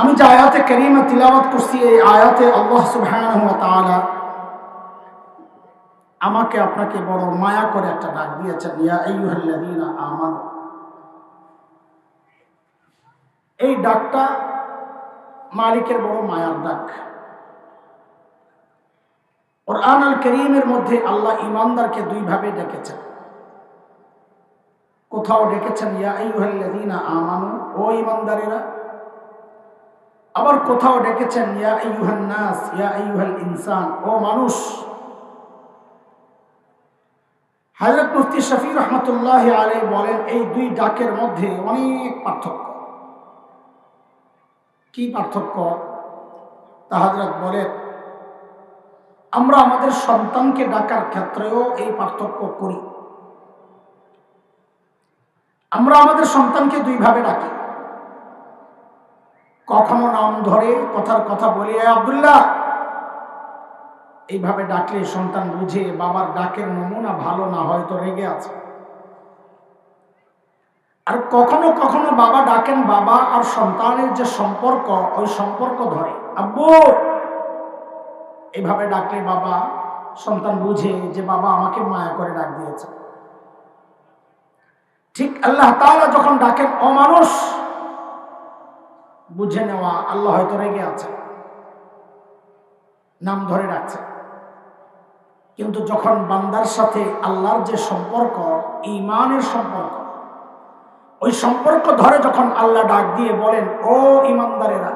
আমি যে আয়াতে করিমা তিলাওয়াত করছি, এই আয়াতে আল্লাহ তাআলা আমাকে আপনাকে বড় মায়া করে একটা ডাক দিয়েছেন, ইয়া এই ডাকটা মালিকের বড় মায়ার ডাক। কোরআন আল করিমের মধ্যে আল্লাহ ইমানদারকে দুই ভাবে ডেকেছেন। কোথাও ডেকেছেন, ইয়া আইয়ুহাল্লাযীনা আমানু। ও ইমানদারেরা আবার কোথাও ডেকেছেন, ইয়া আইয়ুহান নাস, ইয়া আইয়ুহাল ইনসান ও মানুষ হযরত মুফতি শফি রহমতুল্লাহ আলাই বলেন, এই দুই ডাকের মধ্যে অনেক পার্থক্য। কি পার্থক্য? তা হযরত বলেন, আমরা আমাদের সন্তানকে ডাকার ক্ষেত্রেও এই পার্থক্য করি। আমরা আমাদের সন্তানকে দুইভাবে ডাকি। কখনো নাম ধরে কথার কথা বলি আবদুল্লাহ। এইভাবে ডাকলে সন্তান বুঝে, বাবার ডাকের নমুনা ভালো না, হয়তো রেগে আছে। আর কখনো কখনো বাবা ডাকেন, বাবা আর সন্তানের যে সম্পর্ক, ওই সম্পর্ক ধরে। আব্বু! এইভাবে ডাকলে বাবা, সন্তান বুঝে যে, বাবা আমাকে মায়া করে ডাক দিয়েছে। ঠিক আল্লাহ তাআলা যখন ডাকেন, অমানুষ! বুঝে নেওয়া, আল্লাহ হয়তো রেগে আছে। নাম ধরে রাখছে। কিন্তু যখন বান্দার সাথে আল্লাহর যে সম্পর্ক ইমানের সম্পর্ক, ওই সম্পর্ক ধরে যখন আল্লাহ ডাক দিয়ে বলেন, ও ইমানদারেরা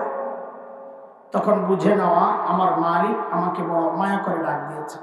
তখন বুঝে নেওয়া, আমার মালিক আমাকে বড় মায়া করে ডাক দিয়েছে।